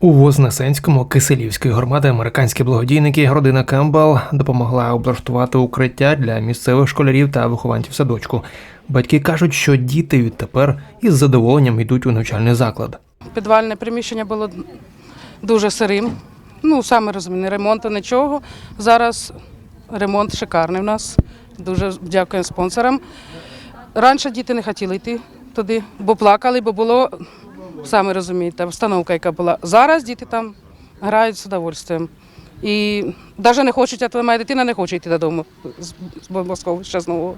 У Вознесенському Киселівської громади американські благодійники родина Кембл допомогла облаштувати укриття для місцевих школярів та вихованців садочку. Батьки кажуть, що діти відтепер із задоволенням йдуть у навчальний заклад. Підвальне приміщення було дуже сирим. Ну, саме розумієте, ремонту нічого. Зараз ремонт шикарний у нас. Дуже дякуємо спонсорам. Раніше діти не хотіли йти туди, бо плакали, бо було, саме розумієте, обстановка, яка була. Зараз діти там грають з удовольствием. І навіть не хочуть, а моя дитина не хоче йти додому з бомбосховища знову.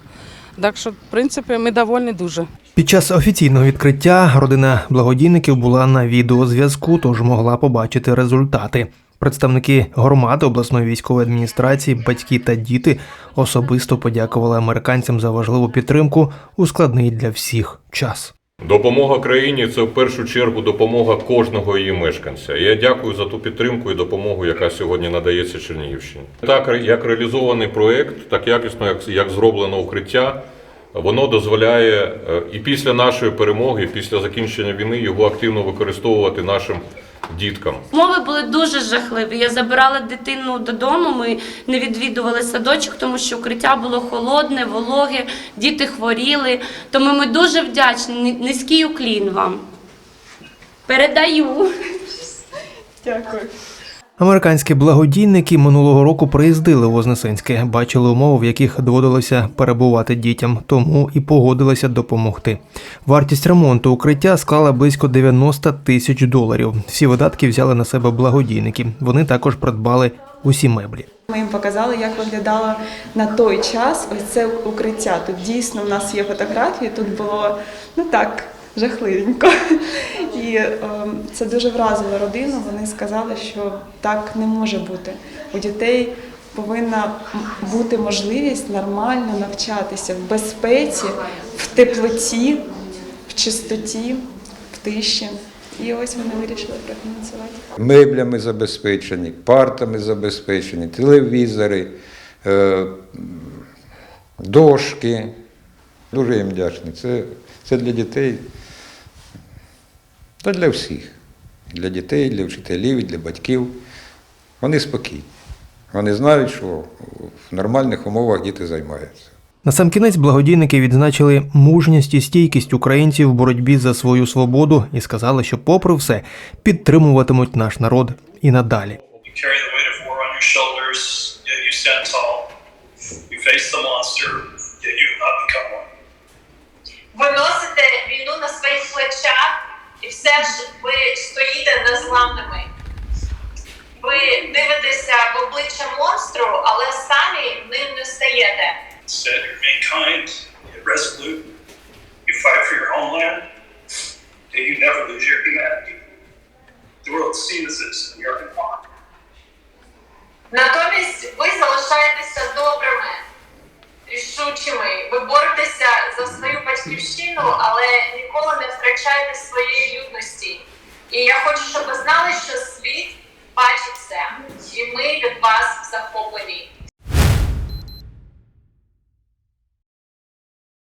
Так що, в принципі, ми довольні дуже. Під час офіційного відкриття родина благодійників була на відеозв'язку, тож могла побачити результати. Представники громади обласної військової адміністрації, батьки та діти особисто подякували американцям за важливу підтримку у складний для всіх час. Допомога країні це в першу чергу допомога кожного її мешканця. Я дякую за ту підтримку і допомогу, яка сьогодні надається Чернігівщині. Так як реалізований проект, так якісно, як, як зроблено укриття, воно дозволяє е, і після нашої перемоги, і після закінчення війни його активно використовувати нашим діткам. Мови були дуже жахливі. Я забирала дитину додому. Ми не відвідували садочок, тому що укриття було холодне, вологе, діти хворіли. Тому ми дуже вдячні. Низький уклін вам. Передаю. Американські благодійники минулого року приїздили у Вознесенське, бачили умови, в яких доводилося перебувати дітям, тому і погодилися допомогти. Вартість ремонту укриття склала близько 90 тисяч доларів. Всі видатки взяли на себе благодійники. Вони також придбали усі меблі. Ми їм показали, як виглядало на той час ось це укриття. Тут дійсно в нас є фотографії, тут було ну так, жахливенько. І ем, це дуже вразило родину. Вони сказали, що так не може бути. У дітей повинна бути можливість нормально навчатися в безпеці, в теплоті, в чистоті, в тиші. І ось вони вирішили профінансувати. меблями забезпечені, партами забезпечені, телевізори, е, дошки. Дуже їм вдячний. Це, це для дітей та для всіх. Для дітей, для вчителів, для батьків. Вони спокійні. Вони знають, що в нормальних умовах діти займаються. Насамкінець благодійники відзначили мужність і стійкість українців в боротьбі за свою свободу і сказали, що, попри все, підтримуватимуть наш народ і надалі. Ви носите війну на своїх плечах, і все ж ви стоїте незламними. Ви дивитеся в обличчя монстру, але самі ним не стаєте. Instead, you remain kind, yet resolute. You fight for your homeland, yet you never lose your humanity. The world sees this and you're in. Натомість ви рішучими. Ви боретеся за свою батьківщину, але ніколи не втрачаєте своєї людності. І я хочу, щоб ви знали, що світ бачить це, і ми від вас.